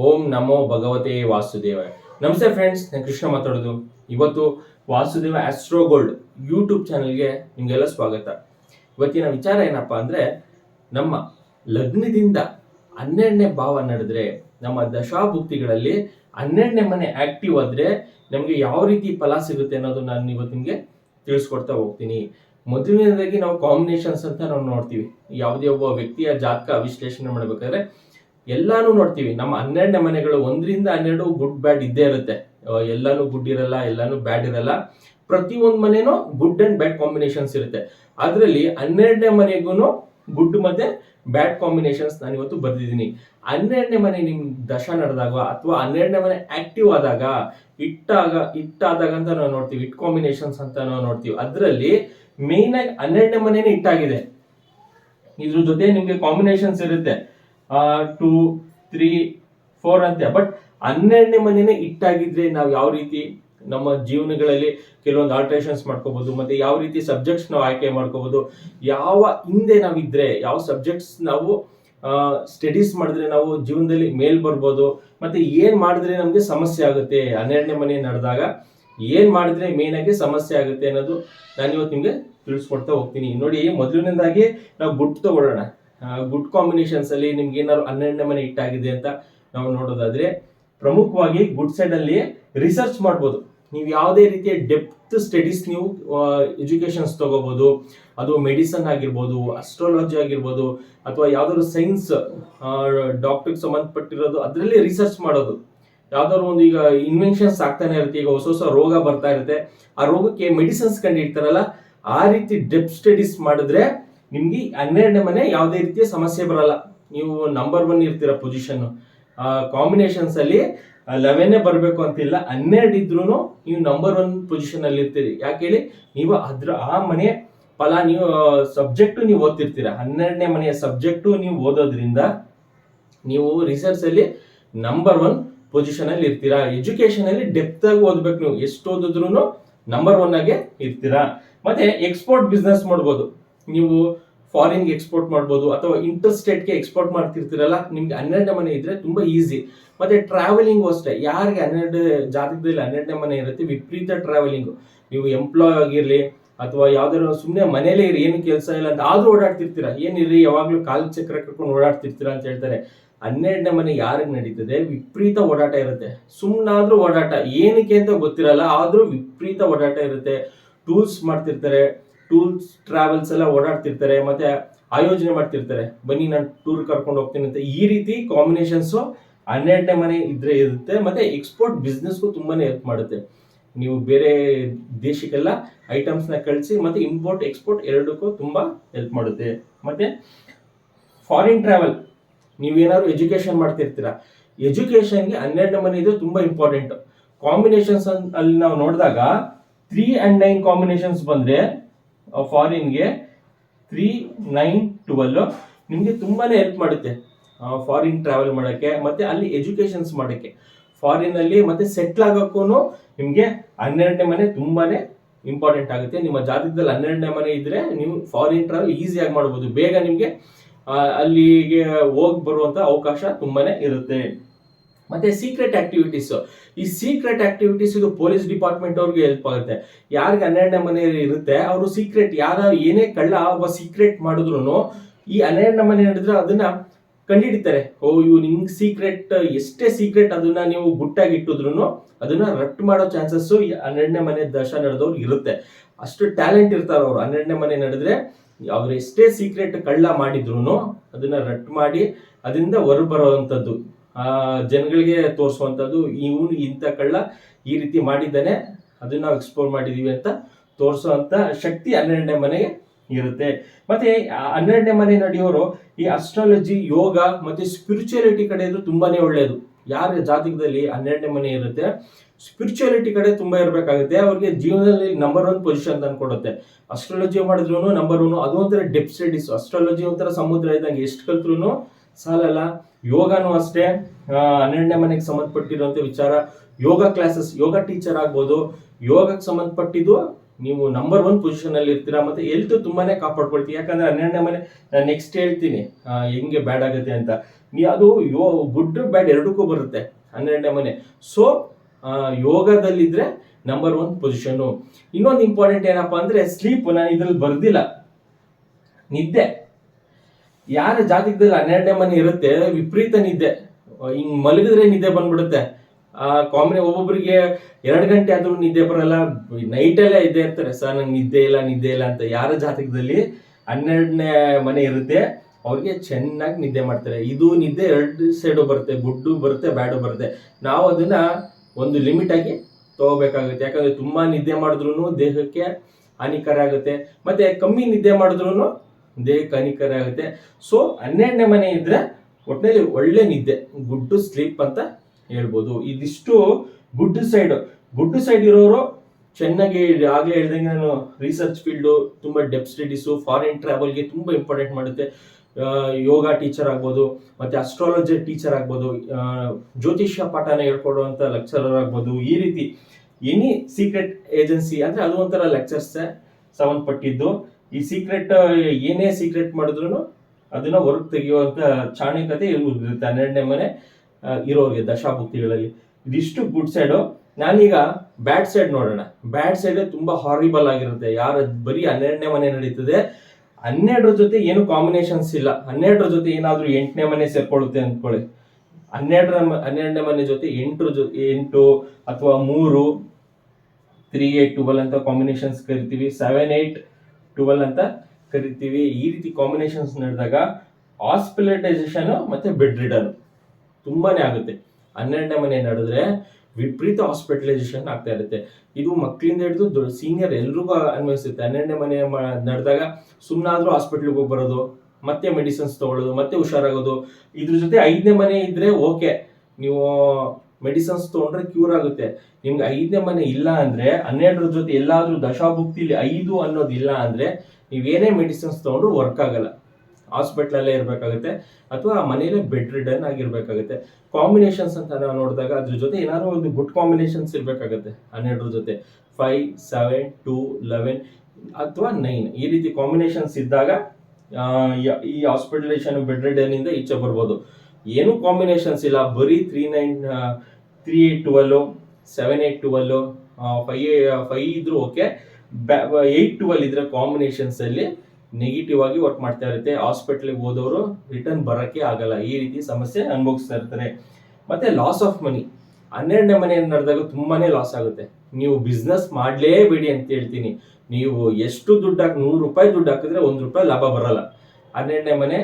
ಓಂ ನಮೋ ಭಗವತೆ ವಾಸುದೇವ ನಮಸ್ತೆ ಫ್ರೆಂಡ್ಸ್ ನಾನು ಕೃಷ್ಣ ಮಾತಾಡೋದು. ಇವತ್ತು ವಾಸುದೇವ ಆಸ್ಟ್ರೋ ಗೋಲ್ಡ್ ಯೂಟ್ಯೂಬ್ ಚಾನಲ್ಗೆ ನಿಮಗೆಲ್ಲ ಸ್ವಾಗತ. ಇವತ್ತಿನ ವಿಚಾರ ಏನಪ್ಪಾ ಅಂದ್ರೆ, ನಮ್ಮ ಲಗ್ನದಿಂದ ಹನ್ನೆರಡನೇ ಭಾವ ನಡೆದ್ರೆ, ನಮ್ಮ ದಶಾಭುಕ್ತಿಗಳಲ್ಲಿ ಹನ್ನೆರಡನೇ ಮನೆ ಆಕ್ಟಿವ್ ಆದ್ರೆ ನಮಗೆ ಯಾವ ರೀತಿ ಫಲ ಸಿಗುತ್ತೆ ಅನ್ನೋದು ನಾನು ಇವತ್ತು ನಿಮಗೆ ತಿಳಿಸ್ಕೊಡ್ತಾ ಹೋಗ್ತೀನಿ. ಮೊದಲನೇದಾಗಿ ನಾವು ಕಾಂಬಿನೇಷನ್ಸ್ ಅಂತ ನಾವು ನೋಡ್ತೀವಿ. ಯಾವುದೇ ಒಬ್ಬ ವ್ಯಕ್ತಿಯ ಜಾತಕ ವಿಶ್ಲೇಷಣೆ ಮಾಡಬೇಕಾದ್ರೆ ಎಲ್ಲಾನು ನೋಡ್ತೀವಿ. ನಮ್ಮ ಹನ್ನೆರಡನೇ ಮನೆಗಳು ಒಂದರಿಂದ ಹನ್ನೆರಡು ಗುಡ್ ಬ್ಯಾಡ್ ಇದ್ದೇ ಇರುತ್ತೆ. ಎಲ್ಲಾನು ಗುಡ್ ಇರಲ್ಲ, ಎಲ್ಲಾನು ಬ್ಯಾಡ್ ಇರಲ್ಲ. ಪ್ರತಿಯೊಂದು ಮನೆನೂ ಗುಡ್ ಅಂಡ್ ಬ್ಯಾಡ್ ಕಾಂಬಿನೇಷನ್ಸ್ ಇರುತ್ತೆ. ಅದರಲ್ಲಿ ಹನ್ನೆರಡನೇ ಮನೆಗೂ ಗುಡ್ ಮತ್ತೆ ಬ್ಯಾಡ್ ಕಾಂಬಿನೇಷನ್ಸ್ ನಾನು ಇವತ್ತು ಬರೆದಿದ್ದೀನಿ. ಹನ್ನೆರಡನೇ ಮನೆ ನಿಮ್ ದಶ ನಡೆದಾಗ ಅಥವಾ ಹನ್ನೆರಡನೇ ಮನೆ ಆಕ್ಟಿವ್ ಆದಾಗ ಇಟ್ಟಾಗ ಇಟ್ಟಾದಾಗ ಅಂತ ನಾವು ನೋಡ್ತೀವಿ. ಇಟ್ ಕಾಂಬಿನೇಷನ್ಸ್ ಅಂತ ನಾವು ನೋಡ್ತೀವಿ. ಅದರಲ್ಲಿ ಮೇನ್ ಆಗಿ ಹನ್ನೆರಡನೇ ಮನೆನೇ ಇಟ್ಟಾಗಿದೆ ಇದ್ರ ಜೊತೆ ನಿಮ್ಗೆ ಕಾಂಬಿನೇಷನ್ಸ್ ಇರುತ್ತೆ. ಟೂ ತ್ರೀ ಫೋರ್ ಅಂತೆ. ಬಟ್ ಹನ್ನೆರಡನೇ ಮನೆನೇ ಇಟ್ಟಾಗಿದ್ರೆ ನಾವು ಯಾವ ರೀತಿ ನಮ್ಮ ಜೀವನಗಳಲ್ಲಿ ಕೆಲವೊಂದು ಆಲ್ಟ್ರೇಷನ್ಸ್ ಮಾಡ್ಕೋಬಹುದು ಮತ್ತೆ ಯಾವ ರೀತಿ ಸಬ್ಜೆಕ್ಟ್ಸ್ ನಾವು ಆಯ್ಕೆ ಮಾಡ್ಕೋಬಹುದು ಯಾವ ಹಿಂದೆ ನಾವಿದ್ರೆ ಯಾವ ಸಬ್ಜೆಕ್ಟ್ಸ್ ನಾವು ಸ್ಟಡೀಸ್ ಮಾಡಿದ್ರೆ ನಾವು ಜೀವನದಲ್ಲಿ ಮೇಲ್ ಬರ್ಬೋದು, ಮತ್ತೆ ಏನ್ ಮಾಡಿದ್ರೆ ನಮ್ಗೆ ಸಮಸ್ಯೆ ಆಗುತ್ತೆ, ಹನ್ನೆರಡನೇ ಮನೆ ನಡೆದಾಗ ಏನ್ ಮಾಡಿದ್ರೆ ಮೇನ್ ಆಗಿ ಸಮಸ್ಯೆ ಆಗುತ್ತೆ ಅನ್ನೋದು ನಾನು ಇವತ್ತು ನಿಮ್ಗೆ ತಿಳಿಸ್ಕೊಡ್ತಾ ಹೋಗ್ತೀನಿ. ನೋಡಿ, ಮೊದಲನೇದಾಗಿ ನಾವು ಗುಟ್ಟು ತಗೊಳ್ಳೋಣ. ಗುಡ್ ಕಾಂಬಿನೇಷನ್ಸ್ ಅಲ್ಲಿ ನಿಮ್ಗೆ ಏನಾದ್ರು ಹನ್ನೆರಡನೇ ಮನೆ ಇಟ್ಟಾಗಿದೆ ಅಂತ ನಾವು ನೋಡೋದಾದ್ರೆ, ಪ್ರಮುಖವಾಗಿ ಗುಡ್ ಸೈಡ್ ಅಲ್ಲಿ ರಿಸರ್ಚ್ ಮಾಡ್ಬೋದು. ನೀವು ಯಾವುದೇ ರೀತಿಯ ಡೆಪ್ತ್ ಸ್ಟಡೀಸ್ ನೀವು ಎಜುಕೇಶನ್ಸ್ ತಗೋಬಹುದು ಅದು ಮೆಡಿಸನ್ ಆಗಿರ್ಬೋದು ಅಸ್ಟ್ರಾಲಜಿ ಆಗಿರ್ಬೋದು, ಅಥವಾ ಯಾವ್ದಾದ್ರು ಸೈನ್ಸ್ ಡಾಕ್ಟರ್ಗೆ ಸಂಬಂಧಪಟ್ಟಿರೋದು, ಅದರಲ್ಲಿ ರಿಸರ್ಚ್ ಮಾಡೋದು. ಯಾವ್ದಾದ್ರು ಒಂದು ಈಗ ಇನ್ವೆನ್ಷನ್ಸ್ ಆಗ್ತಾನೆ ಇರುತ್ತೆ, ಈಗ ಹೊಸ ಹೊಸ ರೋಗ ಬರ್ತಾ ಇರುತ್ತೆ, ಆ ರೋಗಕ್ಕೆ ಮೆಡಿಸಿನ್ಸ್ ಕಂಡು ಆ ರೀತಿ ಡೆಪ್ ಸ್ಟಡೀಸ್ ಮಾಡಿದ್ರೆ ನಿಮ್ಗೆ ಹನ್ನೆರಡನೇ ಮನೆ ಯಾವುದೇ ರೀತಿಯ ಸಮಸ್ಯೆ ಬರಲ್ಲ. ನೀವು ನಂಬರ್ ಒನ್ ಇರ್ತೀರ ಪೊಸಿಷನ್ ಕಾಂಬಿನೇಷನ್ಸ್ ಅಲ್ಲಿ ಲೆವೆನ್ನೇ ಬರಬೇಕು ಅಂತಿಲ್ಲ, ಹನ್ನೆರಡು ಇದ್ರೂ ನೀವು ನಂಬರ್ ಒನ್ ಪೊಸಿಷನ್ ಅಲ್ಲಿ ಇರ್ತೀರಿ. ಯಾಕೆ ಹೇಳಿ? ನೀವು ಅದ್ರ ಆ ಮನೆ ಫಲ ನೀವು ಸಬ್ಜೆಕ್ಟು ನೀವು ಓದ್ತಿರ್ತೀರ. ಹನ್ನೆರಡನೇ ಮನೆಯ ಸಬ್ಜೆಕ್ಟು ನೀವು ಓದೋದ್ರಿಂದ ನೀವು ರಿಸರ್ಚ್ ಅಲ್ಲಿ ನಂಬರ್ ಒನ್ ಪೊಸಿಷನ್ ಅಲ್ಲಿ ಇರ್ತೀರಾ. ಎಜುಕೇಶನ್ ಅಲ್ಲಿ ಡೆಪ್ತ್ ಆಗಿ ಓದ್ಬೇಕು ನೀವು. ಎಷ್ಟು ಓದಿದ್ರು ನಂಬರ್ ಒನ್ ಆಗಿ ಇರ್ತೀರಾ. ಮತ್ತೆ ಎಕ್ಸ್ಪೋರ್ಟ್ ಬಿಸ್ನೆಸ್ ಮಾಡ್ಬೋದು. ನೀವು ಫಾರಿನ್ಗೆ ಎಕ್ಸ್ಪೋರ್ಟ್ ಮಾಡ್ಬೋದು ಅಥವಾ ಇಂಟರ್ ಸ್ಟೇಟ್ಗೆ ಎಕ್ಸ್ಪೋರ್ಟ್ ಮಾಡ್ತಿರ್ತೀರಲ್ಲ, ನಿಮ್ಗೆ ಹನ್ನೆರಡನೇ ಮನೆ ಇದ್ರೆ ತುಂಬಾ ಈಸಿ ಮತ್ತೆ ಟ್ರಾವೆಲಿಂಗ್ ಅಷ್ಟೇ, ಯಾರಿಗೆ ಹನ್ನೆರಡು ಜಾತಕದಲ್ಲಿ ಹನ್ನೆರಡನೇ ಮನೆ ಇರುತ್ತೆ, ವಿಪರೀತ ಟ್ರಾವೆಲಿಂಗ್ ನೀವು ಎಂಪ್ಲಾಯ್ ಆಗಿರಲಿ ಅಥವಾ ಯಾವ್ದಾದ್ರು ಸುಮ್ಮನೆ ಮನೇಲೇ ಇರಿ, ಏನು ಕೆಲಸ ಇಲ್ಲ ಅಂತ ಆದ್ರೂ ಓಡಾಡ್ತಿರ್ತೀರಾ. ಏನಿರಿ ಯಾವಾಗಲೂ ಕಾಲು ಚಕ್ರ ಕರ್ಕೊಂಡು ಓಡಾಡ್ತಿರ್ತೀರ ಅಂತ ಹೇಳ್ತಾರೆ. ಹನ್ನೆರಡನೇ ಮನೆ ಯಾರಿಗೆ ನಡೀತದೆ? ವಿಪರೀತ ಓಡಾಟ ಇರುತ್ತೆ. ಸುಮ್ಮನಾದ್ರೂ ಓಡಾಟ, ಏನಕ್ಕೆ ಅಂತ ಗೊತ್ತಿರಲ್ಲ, ಆದ್ರೂ ವಿಪರೀತ ಓಡಾಟ ಇರುತ್ತೆ. ಟೂಲ್ಸ್ ಮಾಡ್ತಿರ್ತಾರೆ. ಟೂಲ್ಸ್, ಟ್ರಾವೆಲ್ಸ್ ಎಲ್ಲ ಓಡಾಡ್ತಿರ್ತಾರೆ, ಮತ್ತೆ ಆಯೋಜನೆ ಮಾಡ್ತಿರ್ತಾರೆ. ಬನ್ನಿ, ನಾನು ಟೂರ್ ಕರ್ಕೊಂಡು ಹೋಗ್ತೀನಿ ಅಂತ ಈ ರೀತಿ ಕಾಂಬಿನೇಷನ್ಸ್ ಹನ್ನೆರಡನೇ ಮನೆ ಇದ್ರೆ ಇರುತ್ತೆ, ಮತ್ತೆ ಎಕ್ಸ್ಪೋರ್ಟ್ ಬಿಸ್ನೆಸ್ಗೂ ತುಂಬಾನೇ ಹೆಲ್ಪ್ ಮಾಡುತ್ತೆ. ನೀವು ಬೇರೆ ದೇಶಕ್ಕೆಲ್ಲ ಐಟಮ್ಸ್ನ ಕಳಿಸಿ, ಮತ್ತೆ ಇಂಪೋರ್ಟ್ ಎಕ್ಸ್ಪೋರ್ಟ್ ಎರಡಕ್ಕೂ ತುಂಬಾ ಹೆಲ್ಪ್ ಮಾಡುತ್ತೆ. ಮತ್ತೆ ಫಾರಿನ್ ಟ್ರಾವೆಲ್ ನೀವೇನಾದ್ರು ಎಜುಕೇಶನ್ ಮಾಡ್ತಿರ್ತೀರಾ? ಎಜುಕೇಶನ್ಗೆ ಹನ್ನೆರಡನೇ ಮನೆ ಇದು ತುಂಬಾ ಇಂಪಾರ್ಟೆಂಟ್ ಕಾಂಬಿನೇಷನ್ಸ್ ಅಲ್ಲಿ ನಾವು ನೋಡಿದಾಗ ತ್ರೀ ಅಂಡ್ ನೈನ್ ಕಾಂಬಿನೇಷನ್ಸ್ ಬಂದ್ರೆ ಫಾರಿನ್ಗೆ ತ್ರೀ ನೈನ್ ಟ್ವೆಲ್ ನಿಮಗೆ ತುಂಬಾನೇ ಹೆಲ್ಪ್ ಮಾಡುತ್ತೆ. ಫಾರಿನ್ ಟ್ರಾವೆಲ್ ಮಾಡೋಕ್ಕೆ, ಮತ್ತೆ ಅಲ್ಲಿ ಎಜುಕೇಶನ್ಸ್ ಮಾಡೋಕ್ಕೆ. ಫಾರಿನ್ ಅಲ್ಲಿ ಮತ್ತೆ ಸೆಟ್ಲ್ ಆಗೋಕ್ಕೂ ನಿಮಗೆ ಹನ್ನೆರಡನೇ ಮನೆ ತುಂಬಾನೇ ಇಂಪಾರ್ಟೆಂಟ್ ಆಗುತ್ತೆ. ನಿಮ್ಮ ಜಾತಕದಲ್ಲಿ ಹನ್ನೆರಡನೇ ಮನೆ ಇದ್ರೆ ನೀವು ಫಾರಿನ್ ಟ್ರಾವೆಲ್ ಈಸಿಯಾಗಿ ಮಾಡ್ಬೋದು. ಬೇಗ ನಿಮಗೆ ಅಲ್ಲಿಗೆ ಹೋಗಿ ಬರುವಂಥ ಅವಕಾಶ ತುಂಬಾನೇ ಇರುತ್ತೆ. ಮತ್ತೆ ಸೀಕ್ರೆಟ್ ಆಕ್ಟಿವಿಟೀಸ್ ಈ ಸೀಕ್ರೆಟ್ ಆಕ್ಟಿವಿಟೀಸ್ ಇದು ಪೊಲೀಸ್ ಡಿಪಾರ್ಟ್ಮೆಂಟ್ ಅವ್ರಿಗೆ ಹೆಲ್ಪ್ ಆಗುತ್ತೆ. ಯಾರಿಗೆ ಹನ್ನೆರಡನೇ ಮನೆ ಇರುತ್ತೆ, ಅವರು ಸೀಕ್ರೆಟ್ ಯಾರು ಏನೇ ಕಳ್ಳ ಒಬ್ಬ ಸೀಕ್ರೆಟ್ ಮಾಡಿದ್ರು ಈ ಹನ್ನೆರಡನೇ ಮನೆ ನಡೆದ್ರೆ ಅದನ್ನ ಕಂಡಿಡಿತಾರೆ. ಓ ಇವ್ ನಿಂಗ್ ಸೀಕ್ರೆಟ್ ಎಷ್ಟೇ ಸೀಕ್ರೆಟ್ ಅದನ್ನ ನೀವು ಗುಟ್ಟಾಗಿ ಇಟ್ಟಿದ್ರು ಅದನ್ನ ರಟ್ ಮಾಡೋ ಚಾನ್ಸಸ್ ಹನ್ನೆರಡನೇ ಮನೆ ದಶ ನಡೆದವ್ರು ಇರುತ್ತೆ. ಅಷ್ಟು ಟ್ಯಾಲೆಂಟ್ ಇರ್ತಾರೆ ಅವ್ರು ಹನ್ನೆರಡನೇ ಮನೆ ನಡೆದ್ರೆ. ಅವ್ರು ಎಷ್ಟೇ ಸೀಕ್ರೆಟ್ ಕಳ್ಳ ಮಾಡಿದ್ರು ಅದನ್ನ ರಟ್ ಮಾಡಿ, ಅದರಿಂದ ಹೊರಬರುವಂಥದ್ದು. ಜನಗಳಿಗೆ ತೋರಿಸುವಂಥದ್ದು ಇವನು ಇಂಥ ಕಳ್ಳ ಈ ರೀತಿ ಮಾಡಿದ್ದಾನೆ, ಅದನ್ನ ನಾವು ಎಕ್ಸ್ಪ್ಲೋರ್ ಮಾಡಿದ್ದೀವಿ ಅಂತ ತೋರಿಸುವಂಥ ಶಕ್ತಿ ಹನ್ನೆರಡನೇ ಮನೆಗೆ ಇರುತ್ತೆ. ಮತ್ತೆ ಹನ್ನೆರಡನೇ ಮನೆ ನಡೆಯೋರು ಈ ಅಸ್ಟ್ರಾಲಜಿ ಯೋಗ ಮತ್ತೆ ಸ್ಪಿರಿಚುಯಾಲಿಟಿ ಕಡೆ ಇದ್ರು ತುಂಬಾನೇ ಒಳ್ಳೆಯದು ಯಾರ ಜಾತಕದಲ್ಲಿ ಹನ್ನೆರಡನೇ ಮನೆ ಇರುತ್ತೆ ಸ್ಪಿರಿಚುಯಾಲಿಟಿ ಕಡೆ ತುಂಬಾ ಇರಬೇಕಾಗುತ್ತೆ. ಅವ್ರಿಗೆ ಜೀವನದಲ್ಲಿ ನಂಬರ್ ಒನ್ ಪೊಸಿಷನ್ ತಂದ್ಕೊಡುತ್ತೆ ಅಸ್ಟ್ರಾಲಜಿ ಮಾಡಿದ್ರು ನಂಬರ್ ಒನ್ ಅದು ಒಂಥರ ಡೆಪ್ ಸ್ಟಡೀಸ್ ಅಸ್ಟ್ರಾಲಜಿ ಒಂಥರ ಸಮುದ್ರ ಇದ್ದಂಗೆ. ಎಷ್ಟು ಕಲ್ತ್ರು ಸಾಲಲ್ಲ. ಯೋಗನೂ ಅಷ್ಟೇ ಹನ್ನೆರಡನೇ ಮನೆಗೆ ಸಂಬಂಧಪಟ್ಟಿರುವಂತ ವಿಚಾರ, ಯೋಗ ಕ್ಲಾಸಸ್ ಯೋಗ ಟೀಚರ್ ಆಗ್ಬೋದು. ಯೋಗಕ್ಕೆ ಸಂಬಂಧಪಟ್ಟಿದ್ದು ನೀವು ನಂಬರ್ ಒನ್ ಪೊಸಿಷನ್ ಅಲ್ಲಿ ಇರ್ತೀರಾ, ಮತ್ತೆ ಹೆಲ್ತ್ ತುಂಬಾನೇ ಕಾಪಾಡ್ಕೊಳ್ತೀವಿ. ಯಾಕಂದ್ರೆ ಹನ್ನೆರಡನೇ ಮನೆ ನಾನು ನೆಕ್ಸ್ಟ್ ಹೇಳ್ತೀನಿ. ಹೆಂಗೆ ಬ್ಯಾಡ್ ಆಗುತ್ತೆ ಅಂತ. ನೀ, ಅದು ಯೋ ಗುಡ್ ಬ್ಯಾಡ್ ಎರಡಕ್ಕೂ ಬರುತ್ತೆ ಹನ್ನೆರಡನೇ ಮನೆ. ಸೊ ಯೋಗದಲ್ಲಿದ್ರೆ ನಂಬರ್ ಒನ್ ಪೊಸಿಷನ್ ಇನ್ನೊಂದು ಇಂಪಾರ್ಟೆಂಟ್ ಏನಪ್ಪಾ ಅಂದ್ರೆ ಸ್ಲೀಪ್ ನಾನು ಇದ್ರಲ್ಲಿ ಬರ್ದಿಲ್ಲ. ನಿದ್ದೆ. ಯಾರ ಜಾತಕದಲ್ಲಿ ಹನ್ನೆರಡನೇ ಮನೆ ಇರುತ್ತೆ, ವಿಪರೀತ ನಿದ್ದೆ. ಹಿಂಗ್ ಮಲಗಿದ್ರೆ ನಿದ್ದೆ ಬಂದ್ಬಿಡುತ್ತೆ. ಆ ಕಾಮ್ರೆ ಒಬ್ಬೊಬ್ಬರಿಗೆ ಎರಡು ಗಂಟೆ ಆದ್ರೂ ನಿದ್ದೆ ಬರಲ್ಲ ನೈಟ್ ಎಲ್ಲ ಇದ್ದೇ ಇರ್ತಾರೆ. ಸರ್, ನಂಗೆ ನಿದ್ದೆ ಇಲ್ಲ ನಿದ್ದೆ ಇಲ್ಲ ಅಂತ ಯಾರ ಜಾತಕದಲ್ಲಿ ಹನ್ನೆರಡನೇ ಮನೆ ಇರುತ್ತೆ, ಅವ್ರಿಗೆ ಚೆನ್ನಾಗಿ ನಿದ್ದೆ ಮಾಡ್ತಾರೆ. ಇದು ನಿದ್ದೆ ಎರಡು ಸೈಡು ಬರುತ್ತೆ, ಗುಡ್ಡು ಬರುತ್ತೆ, ಬ್ಯಾಡು ಬರುತ್ತೆ. ನಾವು ಅದನ್ನ ಒಂದು ಲಿಮಿಟ್ ಆಗಿ ತಗೋಬೇಕಾಗುತ್ತೆ. ಯಾಕಂದ್ರೆ ತುಂಬಾ ನಿದ್ದೆ ಮಾಡಿದ್ರು ದೇಹಕ್ಕೆ ಹಾನಿಕರ ಆಗುತ್ತೆ. ಮತ್ತೆ ಕಮ್ಮಿ ನಿದ್ದೆ ಮಾಡಿದ್ರು ದೇಹಕ್ಕೆ ಹಾನಿಕರ ಆಗುತ್ತೆ ಸೊ ಹನ್ನೆರಡನೇ ಮನೆ ಇದ್ರೆ ಒಟ್ಟಿನಲ್ಲಿ ಒಳ್ಳೆ ನಿದ್ದೆ ಗುಡ್ ಸ್ಲೀಪ್ ಅಂತ ಹೇಳ್ಬೋದು. ಇದಿಷ್ಟು ಗುಡ್ ಸೈಡ್ ಗುಡ್ ಸೈಡ್ ಇರೋರು ಚೆನ್ನಾಗಿ ಆಗಲೇ ಹೇಳ್ದಂಗೆ ನಾನು ರಿಸರ್ಚ್ ಫೀಲ್ಡು ತುಂಬಾ ಡೆಪ್ ಸ್ಟಡೀಸು ಫಾರಿನ್ ಟ್ರಾವೆಲ್ಗೆ ತುಂಬಾ ಇಂಪಾರ್ಟೆಂಟ್ ಮಾಡುತ್ತೆ. ಯೋಗ ಟೀಚರ್ ಆಗ್ಬೋದು, ಮತ್ತೆ ಅಸ್ಟ್ರಾಲಜಿ ಟೀಚರ್ ಆಗ್ಬೋದು ಜ್ಯೋತಿಷ್ಯ ಪಾಠನ ಹೇಳ್ಕೊಡುವಂಥ ಲೆಕ್ಚರರ್ ಆಗ್ಬೋದು. ಈ ರೀತಿ ಎನಿ ಸೀಕ್ರೆಟ್ ಏಜೆನ್ಸಿ ಅಂದ್ರೆ ಅದು ಒಂಥರ ಲೆಕ್ಚರ್ಸ್ ಸಂಬಂಧಪಟ್ಟಿದ್ದು. ಈ ಸೀಕ್ರೆಟ್ ಏನೇ ಸೀಕ್ರೆಟ್ ಮಾಡಿದ್ರು ಅದನ್ನ ಹೊರಗೆ ತೆಗೆಯುವಂತ ಚಾಣಕ್ಯತೆ ಇರುತ್ತೆ ಹನ್ನೆರಡನೇ ಮನೆ ಇರೋರಿಗೆ, ದಶಾಭುಕ್ತಿಗಳಲ್ಲಿ. ಇದಿಷ್ಟು ಗುಡ್ ಸೈಡು ನಾನೀಗ ಬ್ಯಾಡ್ ಸೈಡ್ ನೋಡೋಣ. ಬ್ಯಾಡ್ ಸೈಡ್ ತುಂಬಾ ಹಾರಿಬಲ್ ಆಗಿರುತ್ತೆ. ಯಾರ, ಬರೀ ಹನ್ನೆರಡನೇ ಮನೆ ನಡೀತದೆ. ಹನ್ನೆರಡರ ಜೊತೆ ಏನು ಕಾಂಬಿನೇಷನ್ಸ್ ಇಲ್ಲ. ಹನ್ನೆರಡರ ಜೊತೆ ಏನಾದರೂ ಎಂಟನೇ ಮನೆ ಸೇರ್ಕೊಳ್ಳುತ್ತೆ ಅಂದ್ಕೊಳ್ಳಿ ಹನ್ನೆರಡರ ಹನ್ನೆರಡನೇ ಮನೆ ಜೊತೆ ಎಂಟರ ಜೊತೆ ಎಂಟು ಅಥವಾ ಮೂರು ತ್ರೀ ಏಟ್ ಟುವೆಲ್ ಅಂತ ಕಾಂಬಿನೇಷನ್ಸ್ ಕರಿತೀವಿ. ಸೆವೆನ್ ಏಟ್ ಟುವೆಲ್ ಅಂತ ಕರಿತೀವಿ. ಈ ರೀತಿ ಕಾಂಬಿನೇಷನ್ಸ್ ನಡೆದಾಗ ಹಾಸ್ಪಿಟಲೈಸೇಷನ್ ಮತ್ತೆ ಬೆಡ್ ರಿಡನ್ ತುಂಬಾನೇ ಆಗುತ್ತೆ. ಹನ್ನೆರಡನೇ ಮನೆ ನಡೆದ್ರೆ ವಿಪರೀತ ಹಾಸ್ಪಿಟಲೈಸೇಷನ್ ಆಗ್ತಾ ಇರುತ್ತೆ. ಇದು ಮಕ್ಕಳಿಂದ ಹಿಡಿದು ಸೀನಿಯರ್ ಎಲ್ರಿಗೂ ಅನ್ವಯಿಸುತ್ತೆ. ಹನ್ನೆರಡನೇ ಮನೆ ನಡೆದಾಗ ಸುಮ್ಮನಾದ್ರೂ ಹಾಸ್ಪಿಟ್ಲಿಗೆ ಹೋಗಿ ಬರೋದು ಮತ್ತೆ ಮೆಡಿಸಿನ್ಸ್ ತಗೊಳ್ಳೋದು, ಮತ್ತೆ ಹುಷಾರಾಗೋದು. ಇದ್ರ ಜೊತೆ ಐದನೇ ಮನೆ ಇದ್ರೆ ಓಕೆ ನೀವು ಮೆಡಿಸಿನ್ಸ್ ತೊಗೊಂಡ್ರೆ ಕ್ಯೂರ್ ಆಗುತ್ತೆ. ನಿಮ್ಗೆ ಐದನೇ ಮನೆ ಇಲ್ಲ ಅಂದ್ರೆ, ಹನ್ನೆರಡರ ಜೊತೆ ಎಲ್ಲಾದ್ರೂ ದಶಾಭುಕ್ತಿಲಿ ಐದು ಅನ್ನೋದಿಲ್ಲ ಅಂದ್ರೆ ನೀವೇನೇ ಮೆಡಿಸನ್ಸ್ ತೊಗೊಂಡ್ರು ವರ್ಕ್ ಆಗಲ್ಲ. ಹಾಸ್ಪಿಟ್ಲಲ್ಲೇ ಇರಬೇಕಾಗುತ್ತೆ, ಅಥವಾ ಆ ಮನೇಲೆ ಬೆಡ್ ರಿಡನ್ ಆಗಿರ್ಬೇಕಾಗುತ್ತೆ. ಕಾಂಬಿನೇಷನ್ಸ್ ಅಂತ ನಾವು ನೋಡಿದಾಗ ಅದ್ರ ಜೊತೆ ಏನಾದ್ರು ಒಂದು ಗುಡ್ ಕಾಂಬಿನೇಷನ್ಸ್ ಇರಬೇಕಾಗುತ್ತೆ, ಹನ್ನೆರಡರ ಜೊತೆ. ಫೈವ್ ಸೆವೆನ್ ಟೂ ಲೆವೆನ್ ಅಥವಾ ನೈನ್ ಈ ರೀತಿ ಕಾಂಬಿನೇಷನ್ಸ್ ಇದ್ದಾಗ ಈ ಹಾಸ್ಪಿಟಲೈಸೇಷನ್ ಬೆಡ್ ರಿಡನ್ ಇಂದ ಈಚೆ ಬರ್ಬೋದು. ಏನು ಕಾಂಬಿನೇಷನ್ಸ್ ಇಲ್ಲ. ಬರೀ three nine three eight twelve seven eight twelve five five ಇದ್ರು ಓಕೆ ಏಟ್ ಟ್ವೆಲ್ ಇದ್ರೆ ಕಾಂಬಿನೇಷನ್ಸ್ ಅಲ್ಲಿ ನೆಗೆಟಿವ್ ಆಗಿ ವರ್ಕ್ ಮಾಡ್ತಾ ಇರುತ್ತೆ. ಹಾಸ್ಪಿಟ್ಲಿಗೆ ಹೋದವರು ರಿಟರ್ನ್ ಬರೋಕ್ಕೆ ಆಗಲ್ಲ. ಈ ರೀತಿ ಸಮಸ್ಯೆ ಅನುಭವಿಸ್ತಾ ಇರ್ತಾರೆ. ಮತ್ತೆ ಲಾಸ್ ಆಫ್ ಮನಿ ಹನ್ನೆರಡನೇ ಮನೆ ನಡೆದಾಗ ತುಂಬಾನೇ ಲಾಸ್ ಆಗುತ್ತೆ. ನೀವು ಬಿಸ್ನೆಸ್ ಮಾಡಲೇಬೇಡಿ ಅಂತ ಹೇಳ್ತೀನಿ. ನೀವು ಎಷ್ಟು ದುಡ್ಡು ಹಾಕಿ, ನೂರು ರೂಪಾಯಿ ದುಡ್ಡು ಹಾಕಿದ್ರೆ ಒಂದು ರೂಪಾಯಿ ಲಾಭ ಬರಲ್ಲ. ಹನ್ನೆರಡನೇ ಮನೆ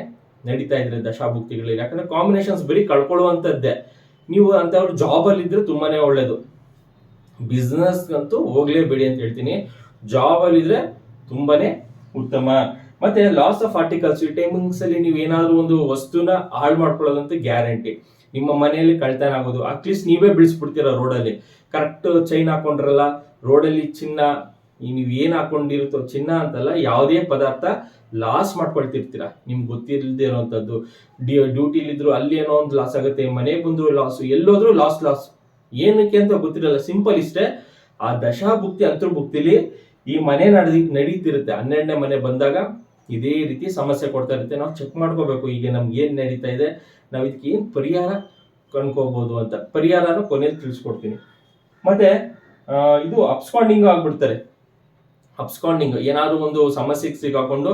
ನಡೀತಾ ಇದ್ರೆ ದಶಾಭುಕ್ತಿಗಳಲ್ಲಿ. ಯಾಕಂದ್ರೆ ಕಾಂಬಿನೇಷನ್ಸ್ ಬರೀ ಕಳ್ಕೊಳ್ಳುವಂಥದ್ದೇ. ನೀವು ಅಂತವ್ರು ಜಾಬಲ್ಲಿ ಇದ್ರೆ ತುಂಬಾನೇ ಒಳ್ಳೇದು. ಬಿಸ್ನೆಸ್ ಅಂತೂ ಹೋಗ್ಲೇಬೇಡಿ ಅಂತ ಹೇಳ್ತೀನಿ. ಜಾಬ್ ಅಲ್ಲಿ ಇದ್ರೆ ತುಂಬಾನೇ ಉತ್ತಮ. ಮತ್ತೆ ಲಾಸ್ ಆಫ್ ಆರ್ಟಿಕಲ್ಸ್ ಈ ಟೈಮಿಂಗ್ಸ್ ಅಲ್ಲಿ ನೀವು ಏನಾದ್ರು ಒಂದು ವಸ್ತುನ ಹಾಳು ಮಾಡ್ಕೊಳ್ಳೋದಂತೂ ಗ್ಯಾರಂಟಿ ನಿಮ್ಮ ಮನೆಯಲ್ಲಿ ಕಳ್ತನ ಆಗೋದು. ಅಟ್ಲೀಸ್ಟ್ ನೀವೇ ಬಿಡಿಸ್ಬಿಡ್ತೀರ ರೋಡಲ್ಲಿ ಕರೆಕ್ಟ್ ಚೈನ್ ಹಾಕೊಂಡ್ರಲ್ಲ ರೋಡಲ್ಲಿ ಚಿನ್ನ ಈ ನೀವು ಏನ್ ಹಾಕೊಂಡಿರುತ್ತೋ ಚಿನ್ನ ಅಂತಲ್ಲ, ಯಾವುದೇ ಪದಾರ್ಥ ಲಾಸ್ ಮಾಡ್ಕೊಳ್ತಿರ್ತೀರ. ನಿಮ್ಗೆ ಗೊತ್ತಿಲ್ಲದೆ ಇರೋವಂಥದ್ದು ಡ್ಯೂಟಿಲಿದ್ರು ಅಲ್ಲಿ ಏನೋ ಒಂದು ಲಾಸ್ ಆಗುತ್ತೆ ಮನೆಗೆ ಬಂದ್ರು ಲಾಸ್ ಎಲ್ಲೋದ್ರೂ ಲಾಸ್ ಲಾಸ್ ಏನಕ್ಕೆ ಅಂತ ಗೊತ್ತಿರಲ್ಲ ಸಿಂಪಲ್ ಇಷ್ಟೇ. ಆ ದಶಾಭುಕ್ತಿ, ಅಂತರ್ಭುಕ್ತಿಲಿ ಈ ಮನೆ ನಡೆದಿ, ನಡೀತಿರುತ್ತೆ. ಹನ್ನೆರಡನೇ ಮನೆ ಬಂದಾಗ ಇದೇ ರೀತಿ ಸಮಸ್ಯೆ ಕೊಡ್ತಾ ಇರುತ್ತೆ. ನಾವು ಚೆಕ್ ಮಾಡ್ಕೋಬೇಕು, ಈಗ ನಮ್ಗೆ ಏನು ನಡೀತಾ ಇದೆ. ನಾವು ಇದಕ್ಕೆ ಏನು ಪರಿಹಾರ ಕಂಡ್ಕೋಬಹುದು ಅಂತ. ಪರಿಹಾರನ ಕೊನೆಯಲ್ಲಿ ತಿಳಿಸ್ಕೊಡ್ತೀನಿ. ಮತ್ತೆ ಇದು ಅಪ್ಸ್ಕಾಂಡಿಂಗ್ ಆಗ್ಬಿಡ್ತಾರೆ. ಅಪ್ಸ್ಕಾಂಡಿಂಗ್ ಏನಾದ್ರು ಒಂದು ಸಮಸ್ಯೆಗೆ ಸಿಗಾಕೊಂಡು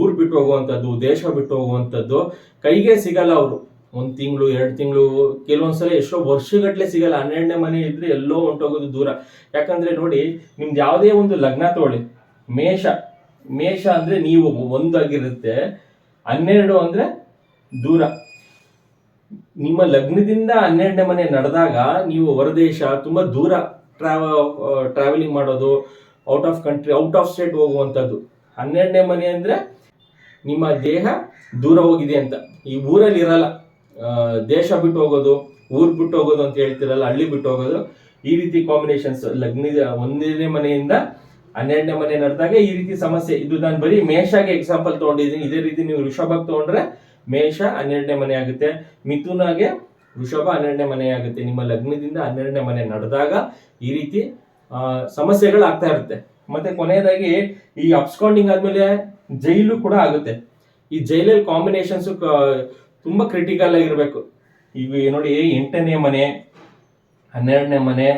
ಊರ್ ಬಿಟ್ಟು ಹೋಗುವಂಥದ್ದು, ದೇಶ ಬಿಟ್ಟು ಹೋಗುವಂಥದ್ದು, ಕೈಗೆ ಸಿಗಲ್ಲ ಅವರು. ಒಂದು ತಿಂಗಳು, ಎರಡು ತಿಂಗಳು, ಕೆಲವೊಂದ್ಸಲ ಎಷ್ಟೋ ವರ್ಷಗಟ್ಟಲೆ ಸಿಗಲ್ಲ. ಹನ್ನೆರಡನೇ ಮನೆ ಇದ್ರೆ ಎಲ್ಲೋ ಹೊಂಟೋಗೋದು ದೂರ. ಯಾಕಂದ್ರೆ ನೋಡಿ, ನಿಮ್ದು ಯಾವುದೇ ಒಂದು ಲಗ್ನ ತಗೊಳ್ಳಿ. ಮೇಷ ಮೇಷ ಅಂದ್ರೆ ನೀವು ಒಂದಾಗಿರುತ್ತೆ. ಹನ್ನೆರಡು ಅಂದ್ರೆ ದೂರ. ನಿಮ್ಮ ಲಗ್ನದಿಂದ ಹನ್ನೆರಡನೇ ಮನೆ ನಡೆದಾಗ ನೀವು ಹೊರದೇಶ ತುಂಬಾ ದೂರ ಟ್ರಾವ ಟ್ರಾವೆಲಿಂಗ್ ಮಾಡೋದು out of country, out of state ಹೋಗುವಂಥದ್ದು. ಹನ್ನೆರಡನೇ ಮನೆ ಅಂದ್ರೆ ನಿಮ್ಮ ದೇಹ ದೂರ ಹೋಗಿದೆ ಅಂತ. ಈ ಊರಲ್ಲಿ ಇರಲ್ಲ. ದೇಶ ಬಿಟ್ಟು ಹೋಗೋದು, ಊರ್ ಬಿಟ್ಟು ಹೋಗೋದು ಅಂತ ಹೇಳ್ತಿರಲ್ಲ, ಹಳ್ಳಿ ಬಿಟ್ಟು ಹೋಗೋದು, ಈ ರೀತಿ ಕಾಂಬಿನೇಷನ್ಸ್ ಲಗ್ನದ ಒಂದನೇ ಮನೆಯಿಂದ ಹನ್ನೆರಡನೇ ಮನೆ ನಡೆದಾಗ ಈ ರೀತಿ ಸಮಸ್ಯೆ. ಇದು ನಾನು ಬರೀ ಮೇಷಾಗೆ ಎಕ್ಸಾಂಪಲ್ ತಗೊಂಡಿದ್ದೀನಿ. ಇದೇ ರೀತಿ ನೀವು ಋಷಭಕ್ಕೆ ತಗೊಂಡ್ರೆ ಮೇಷ ಹನ್ನೆರಡನೇ ಮನೆ ಆಗುತ್ತೆ. ಮಿಥುನಾಗೆ ವೃಷಭ ಹನ್ನೆರಡನೇ ಮನೆ ಆಗುತ್ತೆ. ನಿಮ್ಮ ಲಗ್ನದಿಂದ ಹನ್ನೆರಡನೇ ಮನೆ ನಡೆದಾಗ ಈ ರೀತಿ ಸಮಸ್ಯೆಗಳು ಆಗ್ತಾ ಇರುತ್ತೆ. ಮತ್ತೆ ಕೊನೆಯದಾಗಿ ಈ ಅಪ್ಸ್ಕೌಂಡಿಂಗ್ ಆದ್ಮೇಲೆ ಜೈಲು ಕೂಡ ಆಗುತ್ತೆ. ಈ ಜೈಲಲ್ಲಿ ಕಾಂಬಿನೇಷನ್ಸ್ ತುಂಬಾ ಕ್ರಿಟಿಕಲ್ ಆಗಿರ್ಬೇಕು. ಈಗ ನೋಡಿ, ಎಂಟನೇ ಮನೆ, ಹನ್ನೆರಡನೇ ಮನೆ,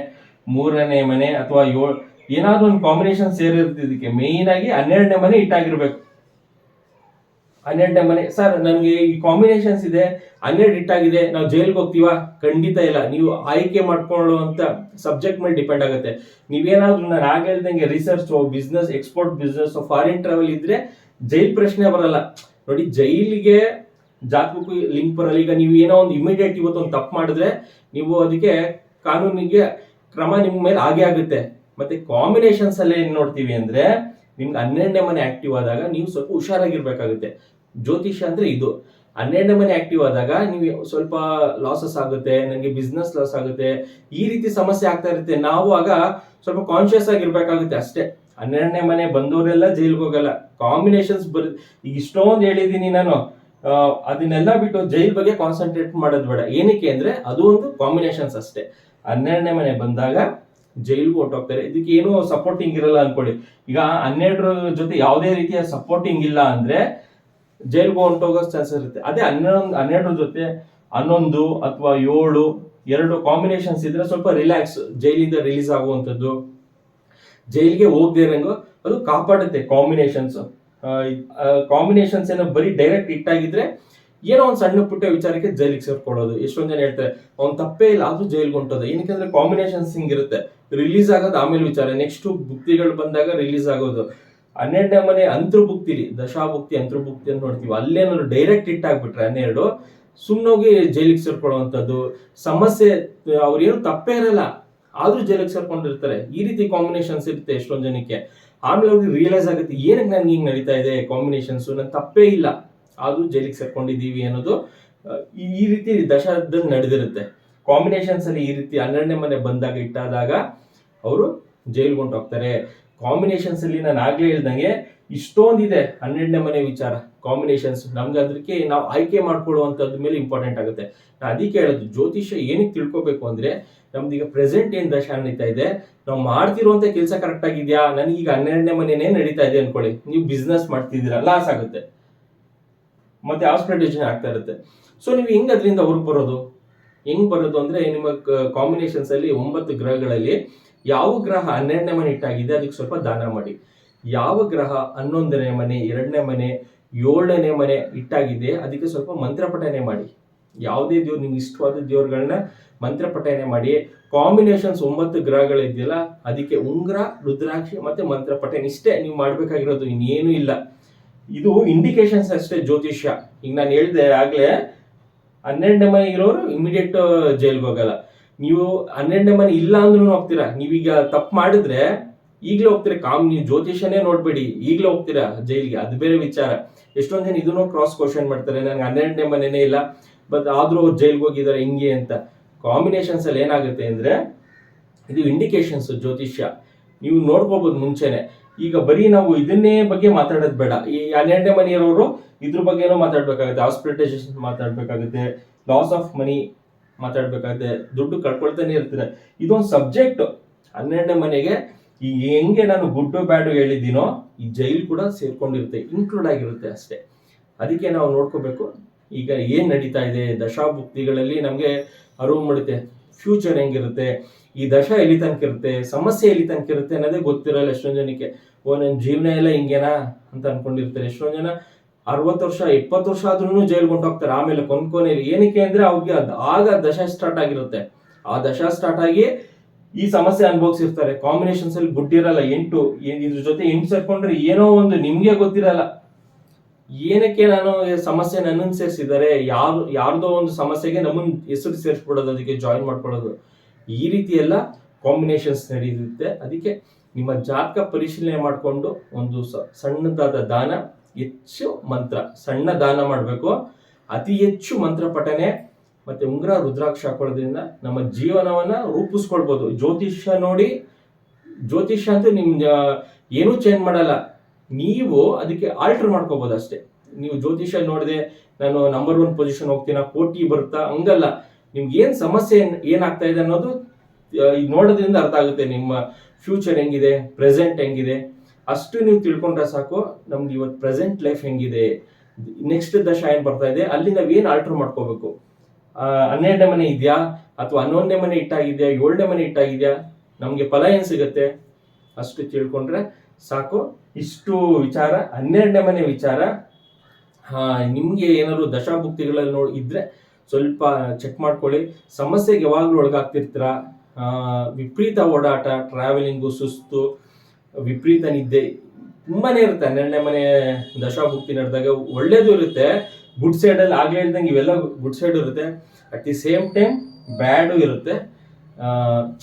ಮೂರನೇ ಮನೆ ಅಥವಾ ಏಳು, ಏನಾದ್ರೂ ಒಂದು ಕಾಂಬಿನೇಷನ್ ಸೇರಿರುತ್ತೆ ಇದಕ್ಕೆ. ಮೇಯ್ನ್ ಆಗಿ ಹನ್ನೆರಡನೇ ಮನೆ ಇಟ್ಟಾಗಿರ್ಬೇಕು ಹನ್ನೆರಡನೇ ಮನೆ ಸರ್ ನನಗೆ ಈ ಕಾಂಬಿನೇಷನ್ಸ್ ಇದೆ. ಹನ್ನೆರಡು ಆಗಿದೆ. ನಾವು ಜೈಲ್ಗೆ ಹೋಗ್ತೀವಾ? ಖಂಡಿತ ಇಲ್ಲ. ನೀವು ಆಯ್ಕೆ ಮಾಡ್ಕೊಳ್ಳುವಂಥ ಸಬ್ಜೆಕ್ಟ್ ಮೇಲೆ ಡಿಪೆಂಡ್ ಆಗುತ್ತೆ. ನೀವೇನಾದ್ರೂ ನಾನು ಆಗ ಹೇಳ್ದಂಗೆ research business export business foreign travel ಇದ್ರೆ ಜೈಲ್ ಪ್ರಶ್ನೆ ಬರಲ್ಲ. ನೋಡಿ, ಜೈಲಿಗೆ ಜಾತಕಕ್ಕೂ ಲಿಂಕ್ ಬರಲ್ಲ. ಈಗ ನೀವು ಏನೋ ಒಂದು ಇಮಿಡಿಯೇಟ್ ಇವತ್ತು ಒಂದು ತಪ್ಪು ಮಾಡಿದ್ರೆ ನೀವು ಅದಕ್ಕೆ ಕಾನೂನಿಗೆ ಕ್ರಮ ನಿಮ್ಮ ಮೇಲೆ ಆಗೇ ಆಗುತ್ತೆ. ಮತ್ತೆ ಕಾಂಬಿನೇಷನ್ಸ್ ಅಲ್ಲಿ ಏನ್ ನೋಡ್ತೀವಿ ಅಂದ್ರೆ ನಿಮ್ಗೆ ಹನ್ನೆರಡನೇ ಮನೆ ಆಕ್ಟಿವ್ ಆದಾಗ ನೀವು ಸ್ವಲ್ಪ ಹುಷಾರಾಗಿರ್ಬೇಕಾಗುತ್ತೆ. ಜ್ಯೋತಿಷ ಅಂದ್ರೆ ಇದು. ಹನ್ನೆರಡನೇ ಮನೆ ಆಕ್ಟಿವ್ ಆದಾಗ ನೀವು ಸ್ವಲ್ಪ ಲಾಸಸ್ ಆಗುತ್ತೆ ನನಗೆ ಬಿಸ್ನೆಸ್ ಲಾಸ್ ಆಗುತ್ತೆ, ಈ ರೀತಿ ಸಮಸ್ಯೆ ಆಗ್ತಾ ಇರುತ್ತೆ. ನಾವು ಆಗ ಸ್ವಲ್ಪ ಕಾನ್ಶಿಯಸ್ ಆಗಿರ್ಬೇಕಾಗುತ್ತೆ ಅಷ್ಟೇ. ಹನ್ನೆರಡನೇ ಮನೆ ಬಂದವರೆಲ್ಲ ಜೈಲ್ಗೆ ಹೋಗಲ್ಲ. ಕಾಂಬಿನೇಷನ್ಸ್ ಬರ್, ಇಷ್ಟೊಂದು ಹೇಳಿದೀನಿ ನಾನು. ಅದನ್ನೆಲ್ಲ ಬಿಟ್ಟು ಜೈಲ್ ಬಗ್ಗೆ ಕಾನ್ಸಂಟ್ರೇಟ್ ಮಾಡೋದು ಬೇಡ. ಏನಕ್ಕೆ ಅಂದ್ರೆ ಅದು ಒಂದು ಕಾಂಬಿನೇಷನ್ಸ್ ಅಷ್ಟೇ. ಹನ್ನೆರಡನೇ ಮನೆ ಬಂದಾಗ ಜೈಲ್ಗೂ ಹೊಟ್ಟೋಗ್ತಾರೆ ಇದಕ್ಕೆ ಏನು ಸಪೋರ್ಟಿಂಗ್ ಇರಲ್ಲ ಅನ್ಕೊಳ್ಳಿ. ಈಗ ಹನ್ನೆರಡರ ಜೊತೆ ಯಾವುದೇ ರೀತಿಯ ಸಪೋರ್ಟಿಂಗ್ ಇಲ್ಲ ಅಂದ್ರೆ ಜೈಲ್ಗೆ ಹೊಂಟೋಗೋ ಚಾನ್ಸಸ್ ಇರುತ್ತೆ. ಅದೇ ಹನ್ನೆರಡು ಹನ್ನೆರಡರ ಜೊತೆ ಹನ್ನೊಂದು ಅಥವಾ ಏಳು ಎರಡು ಕಾಂಬಿನೇಷನ್ಸ್ ಇದ್ರೆ ಸ್ವಲ್ಪ ರಿಲ್ಯಾಕ್ಸ್ ಜೈಲಿಂದ ರಿಲೀಸ್ ಆಗುವಂಥದ್ದು. ಜೈಲಿಗೆ ಹೋಗದೆ ಇರಂಗೋ ಅದು ಕಾಪಾಡುತ್ತೆ ಕಾಂಬಿನೇಷನ್ಸ್ ಕಾಂಬಿನೇಷನ್ಸ್ ಏನೋ ಬರೀ ಡೈರೆಕ್ಟ್ ಇಟ್ಟಾಗಿದ್ರೆ ಏನೋ ಒಂದು ಸಣ್ಣ ಪುಟ್ಟ ವಿಚಾರಕ್ಕೆ ಜೈಲಿಗೆ ಸೇರ್ಕೊಳ್ಳೋದು. ಎಷ್ಟೊಂದು ಜನ ಹೇಳ್ತಾರೆ, ಅವ್ನು ತಪ್ಪೇ ಇಲ್ಲ ಅದು ಜೈಲ್ಗೆ ಹೊಂಟೋದು. ಏನಕ್ಕೆ ಕಾಂಬಿನೇಷನ್ಸ್ ಹಿಂಗಿರುತ್ತೆ. ರಿಲೀಸ್ ಆಗೋದು ಆಮೇಲೆ ವಿಚಾರ. ನೆಕ್ಸ್ಟ್ ಬುದ್ಧಿಗಳು ಬಂದಾಗ ರಿಲೀಸ್ ಆಗೋದು. ಹನ್ನೆರಡನೇ ಮನೆ ಅಂತರ್ಭುಕ್ತಿಲಿ ದಶಾಭುಕ್ತಿ ಅಂತರ್ಭುಕ್ತಿ ಅಂತ ನೋಡ್ತೀವಿ. ಅಲ್ಲೇನಾದ್ರು ಡೈರೆಕ್ಟ್ ಇಟ್ ಆಗ್ಬಿಟ್ರೆ ಹನ್ನೆರಡು ಸುಮ್ಮನೋಗಿ ಜೈಲಿಗೆ ಸೇರ್ಕೊಳ್ಳುವಂಥದ್ದು, ಸಮಸ್ಯೆ ಅವ್ರೇನು ತಪ್ಪೇ ಇರಲ್ಲ, ಆದ್ರೂ ಜೈಲಿಗೆ ಸೇರ್ಕೊಂಡಿರ್ತಾರೆ. ಈ ರೀತಿ ಕಾಂಬಿನೇಷನ್ಸ್ ಇರುತ್ತೆ ಎಷ್ಟೊಂದು ಜನಕ್ಕೆ. ಆಮೇಲೆ ಅವ್ರಿಗೆ ರಿಯಲೈಸ್ ಆಗುತ್ತೆ, ಏನಕ್ಕೆ ನನ್ಗೆ ಹಿಂಗೆ ನಡೀತಾ ಇದೆ ಕಾಂಬಿನೇಷನ್ಸ್ ನನ್ನ ತಪ್ಪೇ ಇಲ್ಲ, ಆದ್ರೂ ಜೈಲಿಗೆ ಸೇರ್ಕೊಂಡಿದ್ದೀವಿ ಅನ್ನೋದು ಈ- ರೀತಿ ದಶಾದಲ್ಲಿ ನಡೆದಿರುತ್ತೆ. ಕಾಂಬಿನೇಷನ್ಸ್ ಅಲ್ಲಿ ಈ ರೀತಿ ಹನ್ನೆರಡನೇ ಮನೆ ಬಂದಾಗ ಇಟ್ಟಾದಾಗ ಅವರು ಜೈಲ್ಗೊಂಡು ಹೊಂಟೋಗ್ತಾರೆ. ಕಾಂಬಿನೇಷನ್ಸ್ ಅಲ್ಲಿ ನಾನು ಆಗ್ಲೇ ಹೇಳ್ದಂಗೆ ಇಷ್ಟೊಂದಿದೆ ಹನ್ನೆರಡನೇ ಮನೆ ವಿಚಾರ. ಕಾಂಬಿನೇಷನ್ಸ್ ನಮ್ಗೆ ಅದಕ್ಕೆ ನಾವು ಆಯ್ಕೆ ಮಾಡ್ಕೊಳ್ಳುವಂಥದ್ದು ಮೇಲೆ ಇಂಪಾರ್ಟೆಂಟ್ ಆಗುತ್ತೆ. ನಾನು ಅದಕ್ಕೆ ಹೇಳೋದು, ಜ್ಯೋತಿಷ್ಯ ಏನಕ್ಕೆ ತಿಳ್ಕೊಬೇಕು ಅಂದ್ರೆ ನಮ್ದು ಈಗ ಪ್ರೆಸೆಂಟ್ ಏನು ದಶ ನಡೀತಾ ಇದೆ, ನಾವು ಮಾಡ್ತಿರುವಂತ ಕೆಲಸ ಕರೆಕ್ಟ್ ಆಗಿದ್ಯಾ? ನನಗೀಗ ಹನ್ನೆರಡನೇ ಮನೆನೇ ನಡೀತಾ ಇದೆ ಅನ್ಕೊಳ್ಳಿ. ನೀವು ಬಿಸ್ನೆಸ್ ಮಾಡ್ತಿದ್ದೀರಾ? ಲಾಸ್ ಆಗುತ್ತೆ. ಮತ್ತೆ ಹಾಸ್ಪಿಟಲೈಸೇಷನ್ ಆಗ್ತಾ ಇರುತ್ತೆ. ಸೊ ನೀವು ಹೆಂಗ್ ಅದರಿಂದ ಹೊರಗೆ ಬರೋದು? ಹೆಂಗ್ ಬರೋದು ಅಂದ್ರೆ ನಿಮ್ಮ ಕಾಂಬಿನೇಷನ್ಸ್ ಅಲ್ಲಿ ಒಂಬತ್ತು ಗ್ರಹಗಳಲ್ಲಿ ಯಾವ ಗ್ರಹ ಹನ್ನೆರಡನೇ ಮನೆ ಇಟ್ಟಾಗಿದೆ, ಅದಕ್ಕೆ ಸ್ವಲ್ಪ ದಾನ ಮಾಡಿ. ಯಾವ ಗ್ರಹ ಹನ್ನೊಂದನೇ ಮನೆ, ಎರಡನೇ ಮನೆ, ಏಳನೇ ಮನೆ ಇಟ್ಟಾಗಿದೆ, ಅದಕ್ಕೆ ಸ್ವಲ್ಪ ಮಂತ್ರ ಪಠನೆ ಮಾಡಿ. ಯಾವುದೇ ದೇವ್ರು, ನಿಮ್ಗೆ ಇಷ್ಟವಾದ ದೇವ್ರುಗಳನ್ನ ಮಂತ್ರ ಪಠನೆ ಮಾಡಿ. ಕಾಂಬಿನೇಷನ್ಸ್ ಒಂಬತ್ತು ಗ್ರಹಗಳಿದೆಯಲ್ಲ ಅದಕ್ಕೆ ಉಂಗ್ರ, ರುದ್ರಾಕ್ಷಿ ಮತ್ತೆ ಮಂತ್ರ ಪಠನೆ ಇಷ್ಟೇ, ನೀವು ಮಾಡ್ಬೇಕಾಗಿರೋದು ಇನ್ನೇನು ಇಲ್ಲ. ಇದು ಇಂಡಿಕೇಶನ್ಸ್ ಅಷ್ಟೇ, ಜ್ಯೋತಿಷ್ಯ. ಈಗ ನಾನು ಹೇಳಿದೆ ಆಗ್ಲೇ, ಹನ್ನೆರಡನೇ ಮನೆ ಇರೋರು ಇಮಿಡಿಯೇಟ್ ಜೈಲ್ಗೆ ಹೋಗಲ್ಲ. ನೀವು ಹನ್ನೆರಡನೇ ಮನೆ ಇಲ್ಲ ಅಂದ್ರೂ ಹೋಗ್ತೀರಾ? ನೀವೀಗ ತಪ್ಪು ಮಾಡಿದ್ರೆ ಈಗಲೇ ಹೋಗ್ತೀರಾ? ಕಾಮ್, ನೀವು ಜ್ಯೋತಿಷನೇ ನೋಡ್ಬೇಡಿ. ಈಗಲೇ ಹೋಗ್ತೀರಾ ಜೈಲಿಗೆ? ಅದು ಬೇರೆ ವಿಚಾರ. ಎಷ್ಟೊಂದು ಜನ ಇದನ್ನು ಕ್ರಾಸ್ ಕ್ವಶನ್ ಮಾಡ್ತಾರೆ. ನಂಗೆ ಹನ್ನೆರಡನೇ ಮನೆನೇ ಇಲ್ಲ. ಬಟ್ ಆದರೂ ಅವ್ರು ಜೈಲ್ಗೆ ಹೋಗಿದ್ದಾರೆ ಹಿಂಗೆ ಅಂತ. ಕಾಂಬಿನೇಷನ್ಸ್ ಅಲ್ಲಿ ಏನಾಗುತ್ತೆ ಅಂದ್ರೆ ಇದು ಇಂಡಿಕೇಶನ್ಸ್ ಜ್ಯೋತಿಷ್ಯ. ನೀವು ನೋಡ್ಕೋಬಹುದು ಮುಂಚೆನೆ. ಈಗ ಬರೀ ನಾವು ಇದನ್ನೇ ಬಗ್ಗೆ ಮಾತಾಡೋದು ಬೇಡ. ಈ ಹನ್ನೆರಡನೇ ಮನೆಯವರು ಇದ್ರ ಬಗ್ಗೆನೂ ಮಾತಾಡ್ಬೇಕಾಗುತ್ತೆ. ಹಾಸ್ಪಿಟಲೈಸೇಷನ್ ಮಾತಾಡ್ಬೇಕಾಗುತ್ತೆ. ಲಾಸ್ ಆಫ್ ಮನಿ ಮಾತಾಡ್ಬೇಕಾಗುತ್ತೆ ದುಡ್ಡು ಕಳ್ಕೊಳ್ತಾನೆ ಇರ್ತೀರ. ಇದೊಂದು ಸಬ್ಜೆಕ್ಟ್ ಹನ್ನೆರಡನೇ ಮನೆಗೆ ಈ ಹೆಂಗೆ ನಾನು ಗುಡ್ಡು ಬ್ಯಾಡು ಹೇಳಿದ್ದೀನೋ ಈ ಜೈಲ್ ಕೂಡ ಸೇರ್ಕೊಂಡಿರುತ್ತೆ ಇನ್ಕ್ಲೂಡ್ ಆಗಿರುತ್ತೆ ಅಷ್ಟೇ. ಅದಕ್ಕೆ ನಾವು ನೋಡ್ಕೋಬೇಕು, ಈಗ ಏನ್ ನಡೀತಾ ಇದೆ, ದಶಾಭುಕ್ತಿಗಳಲ್ಲಿ ನಮಗೆ ಅರಿವು ಮಾಡುತ್ತೆ ಫ್ಯೂಚರ್ ಹೆಂಗಿರುತ್ತೆ, ಈ ದಶ ಎಲ್ಲಿ ತನಕ ಇರುತ್ತೆ, ಸಮಸ್ಯೆ ಎಲ್ಲಿ ತನಕ ಇರುತ್ತೆ ಅನ್ನೋದೇ ಗೊತ್ತಿರಲ್ಲ ಎಷ್ಟೊಂದು ಜನಕ್ಕೆ. ಓ ನನ್ನ ಜೀವನ ಎಲ್ಲ ಹಿಂಗೇನಾ ಅಂತ ಅನ್ಕೊಂಡಿರ್ತಾರೆ ಎಷ್ಟೊಂದು ಜನ. ಅರವತ್ತು ವರ್ಷ, ಇಪ್ಪತ್ತು ವರ್ಷ ಆದ್ರೂ ಜೈಲ್ಗೆ ಹೊಂಟೋಗ್ತಾರೆ ಆಮೇಲೆ ಕೊಂದ್ಕೊನೆಯಲ್ಲಿ ಏನಕ್ಕೆ ಅಂದ್ರೆ ಅವ್ರಿಗೆ ಅದ್ ಆಗ ದಶ ಸ್ಟಾರ್ಟ್ ಆಗಿರುತ್ತೆ. ಆ ದಶ ಸ್ಟಾರ್ಟ್ ಆಗಿ ಈ ಸಮಸ್ಯೆ ಅನುಭವಿಸಿರ್ತಾರೆ. ಕಾಂಬಿನೇಷನ್ಸ್ ಅಲ್ಲಿ ಗುಡ್ಡಿರಲ್ಲ ಎಂಟು ಇದ್ರ ಜೊತೆ ಎಂಟು ಸೇರ್ಕೊಂಡ್ರೆ ಏನೋ ಒಂದು ನಿಮ್ಗೆ ಗೊತ್ತಿರಲ್ಲ. ಏನಕ್ಕೆ ನಾನು ಸಮಸ್ಯೆ ನನ್ನನ್ನು ಸೇರಿಸಿದ್ದಾರೆ? ಯಾರು, ಯಾರ್ದೋ ಒಂದು ಸಮಸ್ಯೆಗೆ ನಮ್ಮನ್ನ ಹೆಸರು ಸೇರಿಸ್ಬಿಡೋದು, ಅದಕ್ಕೆ ಜಾಯಿನ್ ಮಾಡ್ಕೊಳ್ಳೋದು. ಈ ರೀತಿ ಎಲ್ಲ ಕಾಂಬಿನೇಷನ್ಸ್ ನಡೆಯುತ್ತೆ ಅದಕ್ಕೆ ನಿಮ್ಮ ಜಾತಕ ಪರಿಶೀಲನೆ ಮಾಡಿಕೊಂಡು ಒಂದು ಸಣ್ಣದಾದ ದಾನ ಹೆಚ್ಚು ಮಂತ್ರ, ಸಣ್ಣ ದಾನ ಮಾಡಬೇಕು. ಅತಿ ಹೆಚ್ಚು ಮಂತ್ರ ಪಠನೆ ಮತ್ತೆ ಉಂಗ್ರ ರುದ್ರಾಕ್ಷ ಹಾಕೊಳ್ಳೋದ್ರಿಂದ ನಮ್ಮ ಜೀವನವನ್ನ ರೂಪಿಸ್ಕೊಳ್ಬೋದು. ಜ್ಯೋತಿಷ್ಯ ನೋಡಿ, ಜ್ಯೋತಿಷ್ಯ ಅಂತೂ ನಿಮ್ ಜ- ಏನೂ ಚೇಂಜ್ ಮಾಡಲ್ಲ. ನೀವು ಅದಕ್ಕೆ ಆಲ್ಟರ್ ಮಾಡ್ಕೋಬೋದು ಅಷ್ಟೇ. ನೀವು ಜ್ಯೋತಿಷ್ಯ ನೋಡಿದೆ ನಾನು ನಂಬರ್ ಒನ್ ಪೊಸಿಷನ್ ಹೋಗ್ತೀನ, ಕೋಟಿ ಬರುತ್ತಾ, ಹಂಗಲ್ಲ. ನಿಮ್ಗೆ ಏನು ಸಮಸ್ಯೆ ಏನ್- ಏನಾಗ್ತಾ ಇದೆ ಅನ್ನೋದು ನೋಡೋದ್ರಿಂದ ಅರ್ಥ ಆಗುತ್ತೆ. ನಿಮ್ಮ ಫ್ಯೂಚರ್ ಹೆಂಗಿದೆ ಪ್ರೆಸೆಂಟ್ ಹೆಂಗಿದೆ. ಅಷ್ಟು ನೀವು ತಿಳ್ಕೊಂಡ್ರೆ ಸಾಕು, ನಮ್ಗೆ ಇವತ್ತು ಪ್ರೆಸೆಂಟ್ ಲೈಫ್ ಹೆಂಗಿದೆ. ನೆಕ್ಸ್ಟ್ ದಶ ಏನ್ ಬರ್ತಾ ಇದೆ? ಅಲ್ಲಿ ನಾವೇನು ಆಲ್ಟರ್ ಮಾಡ್ಕೋಬೇಕು? ಹನ್ನೆರಡನೇ ಮನೆ ಇದೆಯಾ? ಅಥವಾ ಹನ್ನೊಂದನೇ ಮನೆ ಇಟ್ಟಾಗಿದ್ಯಾ? ಏಳನೇ ಮನೆ ಇಟ್ಟಾಗಿದ್ಯಾ? ನಮಗೆ ಫಲ ಏನು ಸಿಗುತ್ತೆ? ಅಷ್ಟು ತಿಳ್ಕೊಂಡ್ರೆ ಸಾಕು. ಇಷ್ಟು ವಿಚಾರ, ಹನ್ನೆರಡನೇ ಮನೆ ವಿಚಾರ. ನಿಮಗೆ ಏನಾದ್ರು ದಶಾಭುಕ್ತಿಗಳಲ್ಲಿ ನೋಡಿ, ಇದ್ರೆ ಸ್ವಲ್ಪ ಚೆಕ್ ಮಾಡ್ಕೊಳ್ಳಿ. ಸಮಸ್ಯೆಗೆ ಯಾವಾಗಲೂ ಒಳಗಾಗ್ತಿರ್ತೀರಾ? ವಿಪರೀತ ಓಡಾಟ ಟ್ರಾವೆಲಿಂಗು ಸುಸ್ತು ವಿಪರೀತ ನಿದ್ದೆ. ತುಂಬಾನೇ ಇರುತ್ತೆ. ಹನ್ನೆರಡನೇ ಮನೆ ದಶಾಭುಕ್ತಿ ನಡೆದಾಗ ಒಳ್ಳೇದು ಇರುತ್ತೆ. ಗುಡ್ ಸೈಡ್ ಅಲ್ಲಿ ಆಗ್ಲೇ ಹೇಳ್ದಂಗೆ ಇವೆಲ್ಲ ಗುಡ್ ಸೈಡ್ ಇರುತ್ತೆ. At the same time bad ಇರುತ್ತೆ.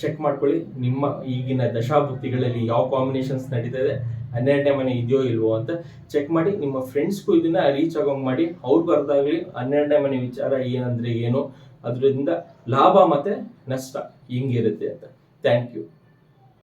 ಚೆಕ್ ಮಾಡ್ಕೊಳ್ಳಿ. ನಿಮ್ಮ ಈಗಿನ ದಶಾಭುಕ್ತಿಗಳಲ್ಲಿ ಯಾವ ಕಾಂಬಿನೇಷನ್ಸ್ ನಡೀತಾ ಇದೆ? ಹನ್ನೆರಡನೇ ಮನೆ ಇದೆಯೋ ಇಲ್ವೋ ಅಂತ ಚೆಕ್ ಮಾಡಿ. ನಿಮ್ಮ ಫ್ರೆಂಡ್ಸ್ಗೂ ಇದನ್ನ ರೀಚ್ ಆಗೋಂಗ್ ಮಾಡಿ. ಅವ್ರು ಬರ್ದಾಗ್ಲಿ ಹನ್ನೆರಡನೇ ಮನೆ ವಿಚಾರ ಏನಂದ್ರೆ ಏನು? ಅದರಿಂದ ಲಾಭ ಮತ್ತೆ ನಷ್ಟ ಹಿಂಗಿರುತ್ತೆ ಅಂತ. Thank you